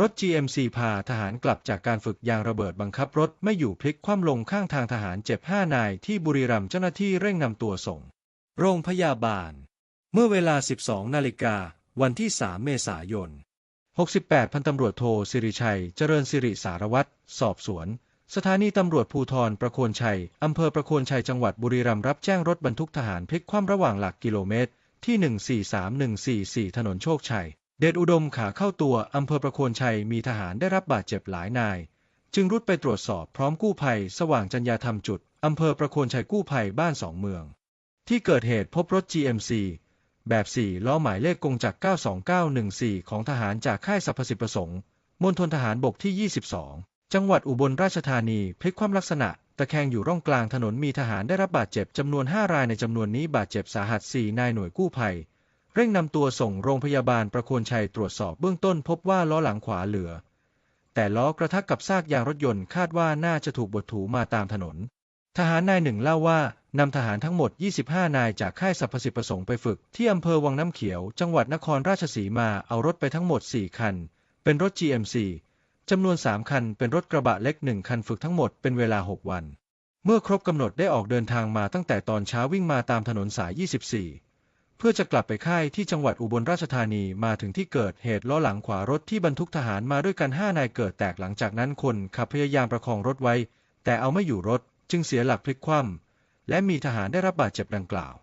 รถ GMC พาทหารกลับจากการฝึกยางระเบิดบังคับรถไม่อยู่พลิกคว่ำลงข้างทางทหารเจ็บ 5 นายที่บุรีรัมย์เจ้าหน้าที่เร่งนำตัวส่ง โรงพยาบาล เมื่อเวลา 12 นาฬิกา วันที่ 3 เมษายน 68 พันตำรวจโทสิริชัย เจริญสิริสารวัตร สอบสวน สถานีตำรวจภูธรประโคนชัย อำเภอประโคนชัย จังหวัดบุรีรัมย์รับแจ้งรถบรรทุกทหารพลิกคว่ำระหว่างหลักกิโลเมตร ที่ 143144 ถนนโชคชัย เดชอุดมขาเข้าตัวอำเภอประโคนชัยมีทหารได้รับบาดเจ็บหลายนาย จึงรุดไปตรวจสอบพร้อมกู้ภัย สว่างจัญญาธรรมจุดอำเภอประโคนชัยกู้ภัยบ้านสองเมือง ที่เกิดเหตุพบรถ GMC แบบ 4 ล้อหมายเลขกงจักร92914 ของทหารจากค่ายสรรพสิทธิประสงค์มณฑลทหารบกที่ 22 จังหวัดอุบลราชธานีพลิกความลักษณะ ตะแคงอยู่ร่องกลางถนนมีทหารได้รับบาดเจ็บจำนวน 5 รายในจำนวนนี้บาดเจ็บสาหัส 4 นายหน่วยกู้ภัย เร่งนำตัวส่งโรงพยาบาลประโคนชัยตรวจสอบเบื้องต้นพบว่าล้อหลังขวาเหลือ แต่ล้อกระทะกับซากยางรถยนต์คาดว่าน่าจะถูกบดถูมาตามถนน ทหารนายหนึ่งเล่าว่านำทหารทั้งหมด 25 นายจากค่ายสรรพสิทธิประสงค์ไปฝึก ที่อำเภอวังน้ำเขียว จังหวัดนครราชสีมาเอารถไปทั้งหมด 4 คัน เป็นรถ GMC จำนวน 3 คัน เป็นรถกระบะเล็ก 1 คันฝึกทั้งหมดเป็นเวลา 6 วัน เมื่อครบกำหนดได้ออกเดินทางมาตั้งแต่ตอนเช้าวิ่งมาตามถนนสาย 24 พื่อจะกลับไปค่ายที่จังหวัดอุบลราชธานีมาถึงที่เกิดเหตุล้อหลังขวารถที่บรรทุกทหารมาด้วยกันห้านายเกิดแตกหลังจากนั้นคนขับพยายามประคองรถไว้ แต่เอาไม่อยู่รถจึงเสียหลักพลิกคว่ำและมีทหารได้รับบาดเจ็บดังกล่าว